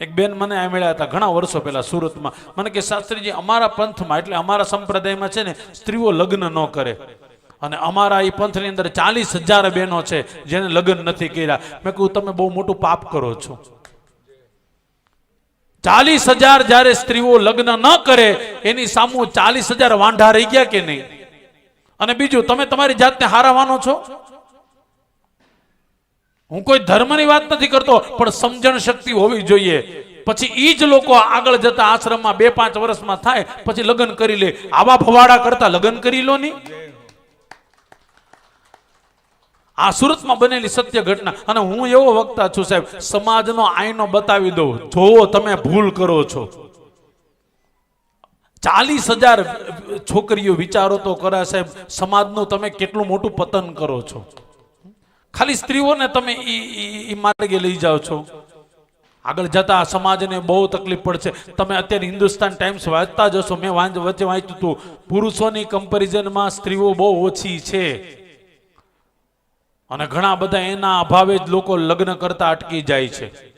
એક બેન મને આ મળ્યા હતા ઘણા વર્ષો પહેલા સુરતમાં. મને કે, શાસ્ત્રીજી, અમારા પંથમાં, એટલે અમારા સંપ્રદાયમાં છે ને, સ્ત્રીઓ લગ્ન ન કરે. અને અમારા એ પંથની અંદર ચાલીસ હજાર બહેનો છે જેને લગ્ન નથી કર્યા. મેં કહ્યું, તમે બહુ મોટું પાપ કરો છો. ચાલીસ હજાર જ્યારે સ્ત્રીઓ લગ્ન ન કરે, એની સામુ ચાલીસ હજાર વાંઢા રહી ગયા કે નહીં? અને બીજું, તમે તમારી જાતને હારાવાનો છો? હું કોઈ ધર્મની વાત નથી કરતો, પણ સમજણ શક્તિ હોવી જોઈએ. પછી ઈ જ લોકો આગળ જતા આશ્રમમાં બે પાંચ વર્ષમાં થાય, પછી લગ્ન કરી લે. આવા ફવાડા કરતા લગ્ન કરી લો નહીં આ સુરતમાં બનેલી સત્ય ઘટના, અને હું એવો વક્તા છું સાહેબ, સમાજનો આઈનો બતાવી દઉં. જોવો તમે ભૂલ કરો છો. ચાલીસ હજાર છોકરીઓ વિચારો તો કરા સાહેબ, સમાજનું તમે કેટલું મોટું પતન કરો છો. ખાલી સ્ત્રીઓને તમે માર્ગે લઈ જાઓ છો. આગળ જતા સમાજને બહુ તકલીફ પડશે. તમે અત્યારે હિન્દુસ્તાન ટાઈમ્સ વાંચતા જશો મેં વાંચ વચ્ચે વાંચ્યું હતું, પુરુષોની કમ્પેરિઝનમાં સ્ત્રીઓ બહુ ઓછી છે. અને ઘણા બધા એના અભાવે જ લોકો લગ્ન કરતા અટકી જાય છે.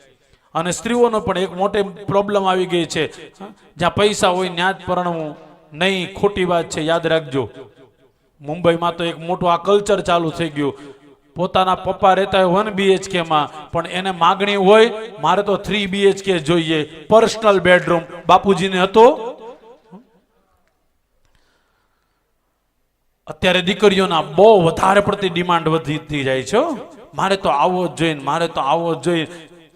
અને સ્ત્રીઓનો પણ એક મોટે પ્રોબ્લેમ આવી ગઈ છે. જ્યાં પૈસા હોય ત્યાં જ પરણવું નહીં, ખોટી વાત છે. યાદ રાખજો. મુંબઈમાં તો એક મોટું આ કલ્ચર ચાલુ થઈ ગયું. પોતાના પપ્પા રહેતા હોય વન બીએચકે માં, પણ એને માગણી હોય, મારે તો થ્રી બીએચકે જોઈએ. પર્સનલ બેડરૂમ બાપુજીને હતો. અત્યારે દીકરીઓના બહુ વધારે પડતી ડિમાન્ડ વધતી જાય છે મારે તો આવો જ જોઈએ મારે તો આવો જ જોઈએ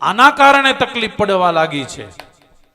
આના કારણે તકલીફ પડવા લાગી છે.